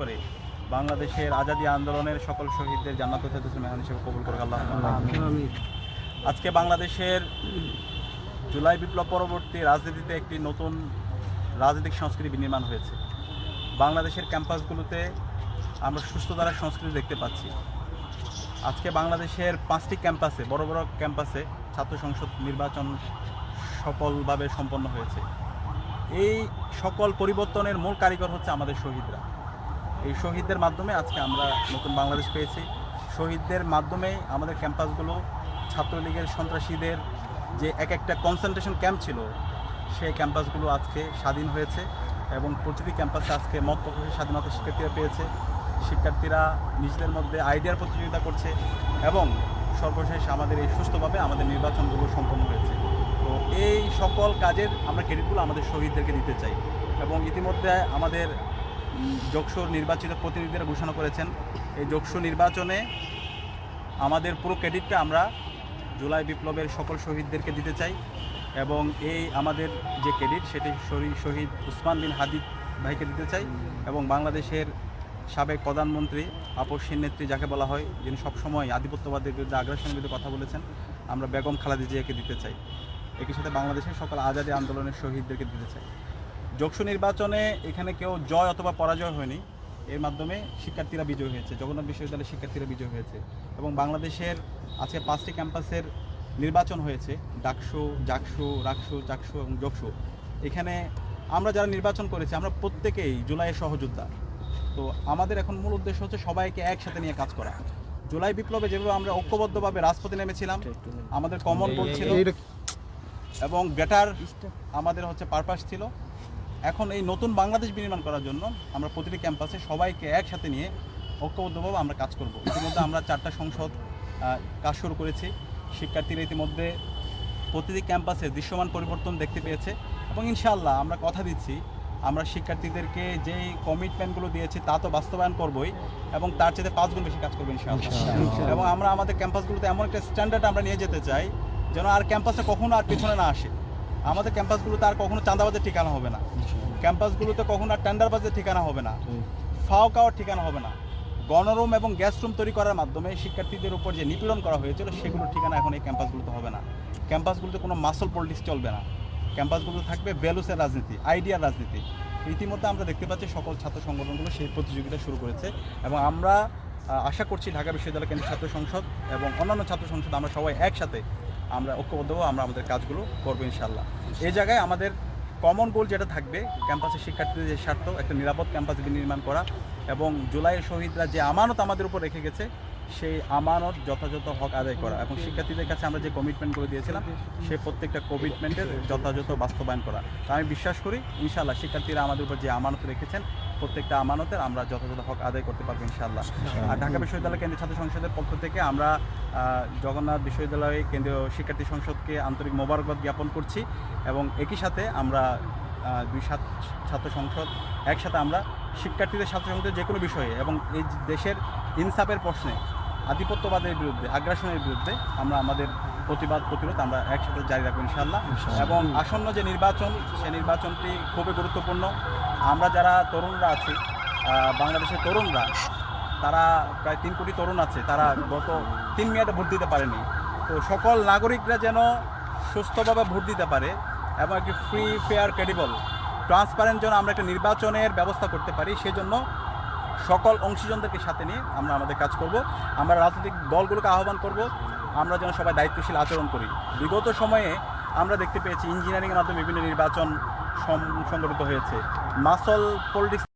করে বাংলাদেশের আজাদী আন্দোলনের সকল শহীদদের জান্নাত মেহমান হিসেবে কবুল করে আল্লাহ আজকে বাংলাদেশের জুলাই বিপ্লব পরবর্তী রাজনীতিতে একটি নতুন রাজনৈতিক সংস্কৃতি বিনির্মাণ হয়েছে। বাংলাদেশের ক্যাম্পাসগুলোতে আমরা সুস্থ দ্বারা সংস্কৃতি দেখতে পাচ্ছি। আজকে বাংলাদেশের পাঁচটি ক্যাম্পাসে বড় বড় ক্যাম্পাসে ছাত্র সংসদ নির্বাচন সফলভাবে সম্পন্ন হয়েছে। এই সকল পরিবর্তনের মূল কারিগর হচ্ছে আমাদের শহীদরা। এই শহীদদের মাধ্যমে আজকে আমরা নতুন বাংলাদেশ পেয়েছি। শহীদদের মাধ্যমে আমাদের ক্যাম্পাসগুলো ছাত্রলীগের সন্ত্রাসীদের যে এক একটা কনসেন্ট্রেশন ক্যাম্প ছিল, সেই ক্যাম্পাসগুলো আজকে স্বাধীন হয়েছে এবং প্রতিটি ক্যাম্পাসে আজকে মত প্রকাশের স্বাধীনতা শিক্ষার্থীরা পেয়েছে। শিক্ষার্থীরা নিজেদের মধ্যে আইডিয়ার প্রতিযোগিতা করছে এবং সর্বশেষ আমাদের এই সুস্থভাবে আমাদের নির্বাচনগুলো সম্পন্ন হয়েছে। তো এই সকল কাজের আমরা ক্রেডিটগুলো আমাদের শহীদদেরকে দিতে চাই এবং ইতিমধ্যে আমাদের যোগসুর নির্বাচিত প্রতিনিধিরা ঘোষণা করেছেন। এই যোগসু নির্বাচনে আমাদের পুরো ক্রেডিটটা আমরা জুলাই বিপ্লবের সকল শহীদদেরকে দিতে চাই এবং এই আমাদের যে ক্রেডিট, সেটি শহীদ উসমান বিন হাদিদ ভাইকে দিতে চাই এবং বাংলাদেশের সাবেক প্রধানমন্ত্রী, আপসীন নেত্রী যাকে বলা হয়, যিনি সবসময় আধিপত্যবাদের বিরুদ্ধে আগ্রাসনের বিরুদ্ধে কথা বলেছেন, আমরা বেগম খালেদা জিয়াকে দিতে চাই। একই সাথে বাংলাদেশের সকল আজাদী আন্দোলনের শহীদদেরকে দিতে চাই। যোগসু নির্বাচনে এখানে কেউ জয় অথবা পরাজয় হয়নি। এর মাধ্যমে শিক্ষার্থীরা বিজয় হয়েছে জগন্নাথ বিশ্ববিদ্যালয়ের শিক্ষার্থীরা বিজয় হয়েছে এবং বাংলাদেশের আজকে পাঁচটি ক্যাম্পাসের নির্বাচন হয়েছে ডাকসু জাকসু রাকসু চাকসু এবং যোগসু এখানে আমরা যারা নির্বাচন করেছি আমরা প্রত্যেকেই জুলাইয়ের সহযোদ্ধা। তো আমাদের এখন মূল উদ্দেশ্য হচ্ছে সবাইকে একসাথে নিয়ে কাজ করা। জুলাই বিপ্লবে যেভাবে আমরা ঐক্যবদ্ধভাবে রাজপথে নেমেছিলাম আমাদের কমন বলছিল এবং বেটার আমাদের হচ্ছে পারপাস ছিল। এখন এই নতুন বাংলাদেশ বিনির্মাণ করার জন্য আমরা প্রতিটি ক্যাম্পাসে সবাইকে একসাথে নিয়ে ঐক্যবদ্ধভাবে আমরা কাজ করব। ইতিমধ্যে আমরা চারটা সংসদ কাজ শুরু করেছি। শিক্ষার্থীরা ইতিমধ্যে প্রতিটি ক্যাম্পাসে দৃশ্যমান পরিবর্তন দেখতে পেয়েছে এবং ইনশাআল্লাহ আমরা কথা দিচ্ছি আমরা শিক্ষার্থীদেরকে যেই কমিটমেন্টগুলো দিয়েছি তা তো বাস্তবায়ন করবই এবং তার চেয়ে পাঁচ গুণ বেশি কাজ করব ইনশাআল্লাহ। এবং আমরা আমাদের ক্যাম্পাসগুলোতে এমন একটা স্ট্যান্ডার্ড আমরা নিয়ে যেতে চাই যেন আর ক্যাম্পাসে কখনো আর পিছনে না আসে। আমাদের ক্যাম্পাসগুলোতে আর কখনো চাঁদাবাজের ঠিকানা হবে না। ক্যাম্পাসগুলোতে কখনো আর টেন্ডারবাজের ঠিকানা হবে না। ফাও খাওয়ার ঠিকানা হবে না। গণরুম এবং গ্যাস রুম তৈরি করার মাধ্যমে শিক্ষার্থীদের উপর যে নিপীড়ন করা হয়েছিল সেগুলোর ঠিকানা এখন এই ক্যাম্পাসগুলোতে হবে না। ক্যাম্পাসগুলোতে কোনো মাসল পলিটিক্স চলবে না। ক্যাম্পাসগুলোতে থাকবে ভ্যালুসের রাজনীতি আইডিয়ার রাজনীতি। ইতিমধ্যে আমরা দেখতে পাচ্ছি সকল ছাত্র সংগঠনগুলো সেই প্রতিযোগিতা শুরু করেছে এবং আমরা আশা করছি ঢাকা বিশ্ববিদ্যালয় কেন্দ্রীয় ছাত্র সংসদ এবং অন্যান্য ছাত্র সংসদ আমরা সবাই একসাথে আমরা ঐক্যবদ্ধ আমরা আমাদের কাজগুলো করব ইনশাল্লাহ এই জায়গায় আমাদের কমন গোল যেটা থাকবে ক্যাম্পাসের শিক্ষার্থীদের স্বার্থ, একটা নিরাপদ ক্যাম্পাস নির্মাণ করা এবং জুলাইয়ের শহীদরা যে আমানত আমাদের উপর রেখে গেছে, সেই আমানত যথাযথ হক আদায় করা এবং শিক্ষার্থীদের কাছে আমরা যে কমিটমেন্টগুলো দিয়েছিলাম সেই প্রত্যেকটা কমিটমেন্টের যথাযথ বাস্তবায়ন করা। আমি বিশ্বাস করি ইনশাল্লাহ শিক্ষার্থীরা আমাদের উপর যে আমানত রেখেছেন প্রত্যেকটা আমানতের আমরা যথাযথ হক আদায় করতে পারব ইনশাল্লাহ আর ঢাকা বিশ্ববিদ্যালয় কেন্দ্রীয় ছাত্র সংসদের পক্ষ থেকে আমরা জগন্নাথ বিশ্ববিদ্যালয় কেন্দ্রীয় শিক্ষার্থী সংসদকে আন্তরিক মোবারকবাদ জ্ঞাপন করছি এবং একই সাথে আমরা দুই সাত ছাত্র সংসদ একসাথে আমরা শিক্ষার্থীদের ছাত্র সংসদের যে কোনো বিষয়ে এবং এই দেশের ইনসাফের প্রশ্নে আধিপত্যবাদের বিরুদ্ধে আগ্রাসনের বিরুদ্ধে আমরা আমাদের প্রতিবাদ প্রতিরোধ আমরা একসাথে জারি রাখব ইনশাল্লাহ এবং আসন্ন যে নির্বাচন সে নির্বাচনটি খুবই গুরুত্বপূর্ণ। আমরা যারা তরুণরা আছি বাংলাদেশের তরুণরা তারা প্রায় তিন কোটি তরুণ আছে তারা গত তিন মেয়াদে ভোট দিতে পারেনি। তো সকল নাগরিকরা যেন সুস্থভাবে ভোট দিতে পারে এবং একটি ফ্রি ফেয়ার ক্রেডিবল ট্রান্সপারেন্ট যেন আমরা একটা নির্বাচনের ব্যবস্থা করতে পারি সেজন্য সকল অংশীজনদেরকে সাথে নিয়ে আমরা আমাদের কাজ করব। আমরা রাজনৈতিক দলগুলোকে আহ্বান করব আমরা যেন সবাই দায়িত্বশীল আচরণ করি। বিগত সময়ে আমরা দেখতে পেয়েছি, ইঞ্জিনিয়ারিংয়ের মাধ্যমে বিভিন্ন নির্বাচন সংগঠিত হয়েছে। Muscle politics